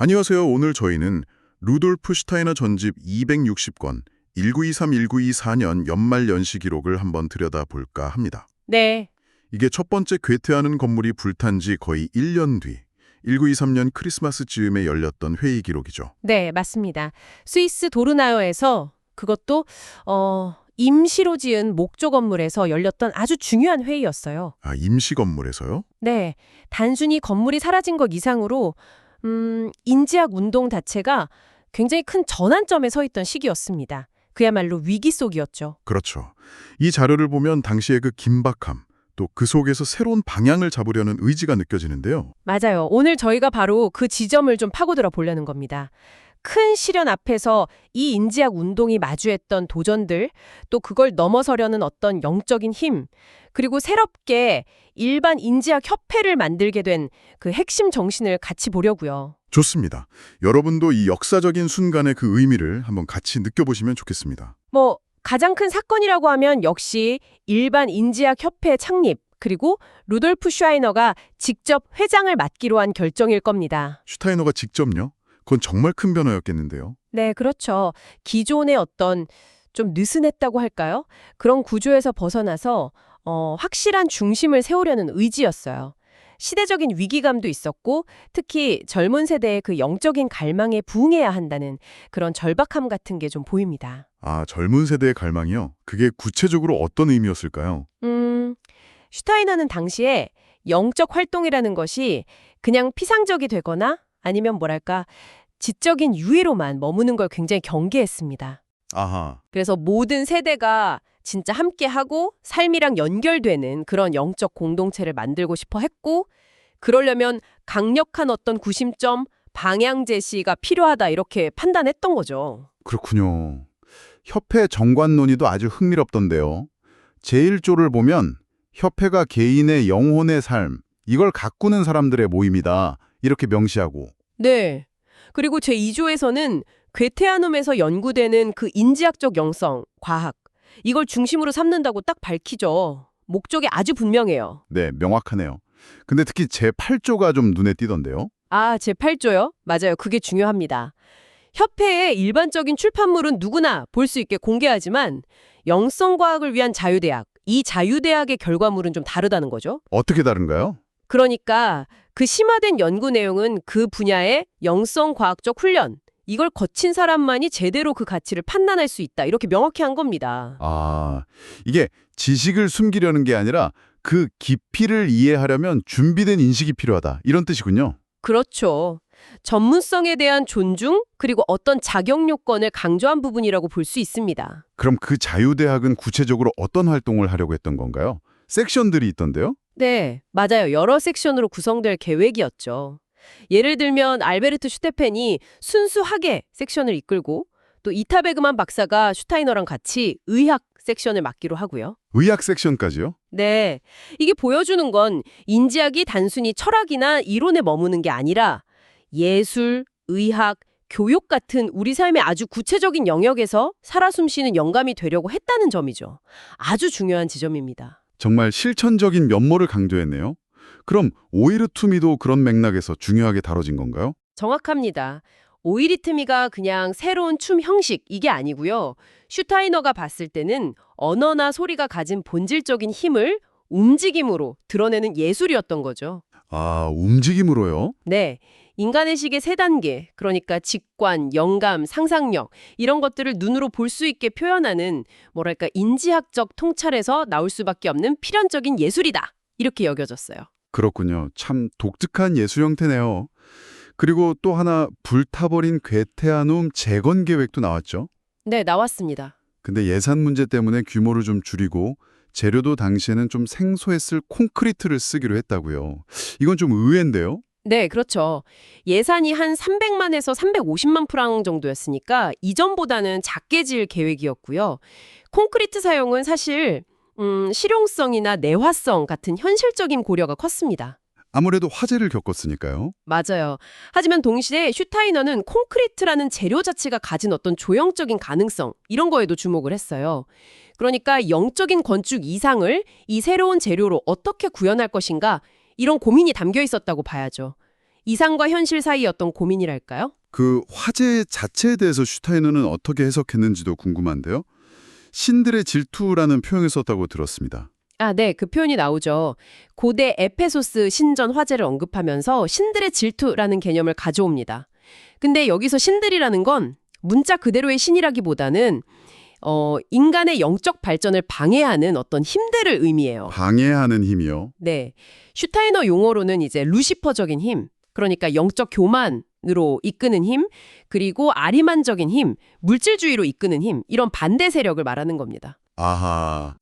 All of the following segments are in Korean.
안녕하세요. 오늘 저희는 루돌프 슈타이너 전집 260권 1923-1924년 연말 연시 기록을 한번 들여다볼까 합니다. 네, 이게 첫 번째 괴테하는 건물이 불탄 지 거의 1년 뒤 1923년 크리스마스 즈음에 열렸던 회의 기록이죠. 네, 맞습니다. 스위스 도르나요에서 그것도 어, 임시로 지은 목조 건물에서 열렸던 아주 중요한 회의였어요. 아, 임시 건물에서요? 네, 단순히 건물이 사라진 것 이상으로 음, 인지학 운동 자체가 굉장히 큰 전환점에 서 있던 시기였습니다. 그야말로 위기 속이었죠. 그렇죠. 이 자료를 보면 당시의 그 긴박함, 또 그 속에서 새로운 방향을 잡으려는 의지가 느껴지는데요. 맞아요. 오늘 저희가 바로 그 지점을 좀 파고들어 보려는 겁니다. 큰 시련 앞에서 이 인지학 운동이 마주했던 도전들, 또 그걸 넘어서려는 어떤 영적인 힘, 그리고 새롭게 일반 인지학 협회를 만들게 된 그 핵심 정신을 같이 보려고요. 좋습니다. 여러분도 이 역사적인 순간의 그 의미를 한번 같이 느껴보시면 좋겠습니다. 뭐 가장 큰 사건이라고 하면 역시 일반 인지학 협회 창립, 그리고 루돌프 슈아이너가 직접 회장을 맡기로 한 결정일 겁니다. 슈타이너가 직접요? 그건 정말 큰 변화였겠는데요. 네, 그렇죠. 기존의 어떤 좀 느슨했다고 할까요? 그런 구조에서 벗어나서 어, 확실한 중심을 세우려는 의지였어요. 시대적인 위기감도 있었고 특히 젊은 세대의 그 영적인 갈망에 부응해야 한다는 그런 절박함 같은 게 좀 보입니다. 아, 젊은 세대의 갈망이요? 그게 구체적으로 어떤 의미였을까요? 음, 슈타이너는 당시에 영적 활동이라는 것이 그냥 피상적이 되거나 아니면 뭐랄까 지적인 유의로만 머무는 걸 굉장히 경계했습니다. 아하, 그래서 모든 세대가 진짜 함께하고 삶이랑 연결되는 그런 영적 공동체를 만들고 싶어 했고 그러려면 강력한 어떤 구심점, 방향 제시가 필요하다 이렇게 판단했던 거죠. 그렇군요. 협회 정관 논의도 아주 흥미롭던데요. 제1조를 보면 협회가 개인의 영혼의 삶, 이걸 가꾸는 사람들의 모임이다. 이렇게 명시하고 네. 그리고 제2조에서는 괴테아눔에서 연구되는 그 인지학적 영성, 과학 이걸 중심으로 삼는다고 딱 밝히죠. 목적이 아주 분명해요. 네, 명확하네요. 근데 특히 제8조가 좀 눈에 띄던데요. 아, 제8조요? 맞아요. 그게 중요합니다. 협회의 일반적인 출판물은 누구나 볼 수 있게 공개하지만 영성과학을 위한 자유대학, 이 자유대학의 결과물은 좀 다르다는 거죠. 어떻게 다른가요? 그러니까 그 심화된 연구 내용은 그 분야의 영성 과학적 훈련, 이걸 거친 사람만이 제대로 그 가치를 판단할 수 있다. 이렇게 명확히 한 겁니다. 아, 이게 지식을 숨기려는 게 아니라 그 깊이를 이해하려면 준비된 인식이 필요하다. 이런 뜻이군요. 그렇죠. 전문성에 대한 존중, 그리고 어떤 자격 요건을 강조한 부분이라고 볼 수 있습니다. 그럼 그 자유대학은 구체적으로 어떤 활동을 하려고 했던 건가요? 섹션들이 있던데요? 네, 맞아요. 여러 섹션으로 구성될 계획이었죠. 예를 들면 알베르트 슈테펜이 순수하게 섹션을 이끌고 또 이타 베그만 박사가 슈타이너랑 같이 의학 섹션을 맡기로 하고요. 의학 섹션까지요? 네, 이게 보여주는 건 인지학이 단순히 철학이나 이론에 머무는 게 아니라 예술, 의학, 교육 같은 우리 삶의 아주 구체적인 영역에서 살아 숨쉬는 영감이 되려고 했다는 점이죠. 아주 중요한 지점입니다. 정말 실천적인 면모를 강조했네요. 그럼 오이르투미도 그런 맥락에서 중요하게 다뤄진 건가요? 정확합니다. 오이리트미가 그냥 새로운 춤 형식 이게 아니고요. 슈타이너가 봤을 때는 언어나 소리가 가진 본질적인 힘을 움직임으로 드러내는 예술이었던 거죠. 아, 움직임으로요? 네. 인간의 식의 세 단계, 그러니까 직관, 영감, 상상력 이런 것들을 눈으로 볼 수 있게 표현하는 뭐랄까 인지학적 통찰에서 나올 수밖에 없는 필연적인 예술이다. 이렇게 여겨졌어요. 그렇군요. 참 독특한 예술 형태네요. 그리고 또 하나 불타버린 괴테아눔 재건 계획도 나왔죠. 네, 나왔습니다. 근데 예산 문제 때문에 규모를 좀 줄이고 재료도 당시에는 좀 생소했을 콘크리트를 쓰기로 했다고요. 이건 좀 의외인데요. 네, 그렇죠. 예산이 한 300만에서 350만 프랑 정도였으니까 이전보다는 작게 지을 계획이었고요. 콘크리트 사용은 사실 음, 실용성이나 내화성 같은 현실적인 고려가 컸습니다. 아무래도 화재를 겪었으니까요. 맞아요. 하지만 동시에 슈타이너는 콘크리트라는 재료 자체가 가진 어떤 조형적인 가능성 이런 거에도 주목을 했어요. 그러니까 영적인 건축 이상을 이 새로운 재료로 어떻게 구현할 것인가 이런 고민이 담겨 있었다고 봐야죠. 이상과 현실 사이 어떤 고민이랄까요? 그 화제 자체에 대해서 슈타이너는 어떻게 해석했는지도 궁금한데요. 신들의 질투라는 표현을 썼다고 들었습니다. 아, 네, 그 표현이 나오죠. 고대 에페소스 신전 화제를 언급하면서 신들의 질투라는 개념을 가져옵니다. 근데 여기서 신들이라는 건 문자 그대로의 신이라기보다는 어, 인간의 영적 발전을 방해하는 어떤 힘들을 의미해요. 방해하는 힘이요. 네. 슈타이너 용어로는 이제 루시퍼적인 힘, 그러니까 영적 교만으로 이끄는 힘, 그리고 아리만적인 힘, 물질주의로 이끄는 힘, 이런 반대 세력을 말하는 겁니다. 아하.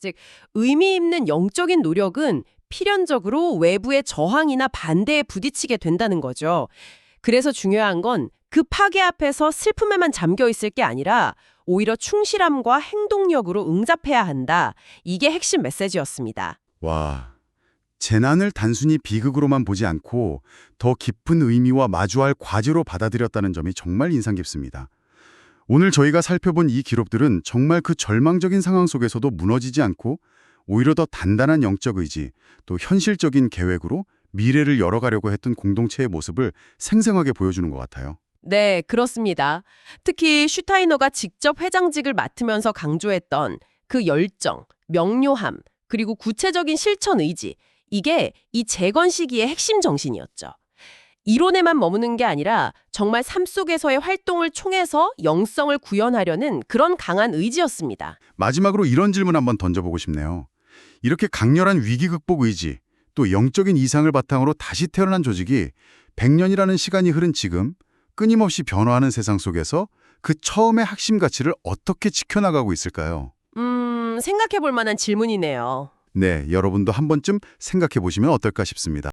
의미 있는 영적인 노력은 필연적으로 외부의 저항이나 반대에 부딪히게 된다는 거죠. 그래서 중요한 건 그 파괴 앞에서 슬픔에만 잠겨 있을 게 아니라 오히려 충실함과 행동력으로 응답해야 한다. 이게 핵심 메시지였습니다. 와, 재난을 단순히 비극으로만 보지 않고 더 깊은 의미와 마주할 과제로 받아들였다는 점이 정말 인상 깊습니다. 오늘 저희가 살펴본 이 기록들은 정말 그 절망적인 상황 속에서도 무너지지 않고 오히려 더 단단한 영적 의지, 또 현실적인 계획으로 미래를 열어가려고 했던 공동체의 모습을 생생하게 보여주는 것 같아요. 네, 그렇습니다. 특히 슈타이너가 직접 회장직을 맡으면서 강조했던 그 열정, 명료함, 그리고 구체적인 실천 의지, 이게 이 재건 시기의 핵심 정신이었죠. 이론에만 머무는 게 아니라 정말 삶 속에서의 활동을 총해서 영성을 구현하려는 그런 강한 의지였습니다. 마지막으로 이런 질문 한번 던져보고 싶네요. 이렇게 강렬한 위기 극복 의지, 또 영적인 이상을 바탕으로 다시 태어난 조직이 100년이라는 시간이 흐른 지금 끊임없이 변화하는 세상 속에서 그 처음의 핵심 가치를 어떻게 지켜나가고 있을까요? 음, 생각해 볼 만한 질문이네요. 네, 여러분도 한 번쯤 생각해 보시면 어떨까 싶습니다.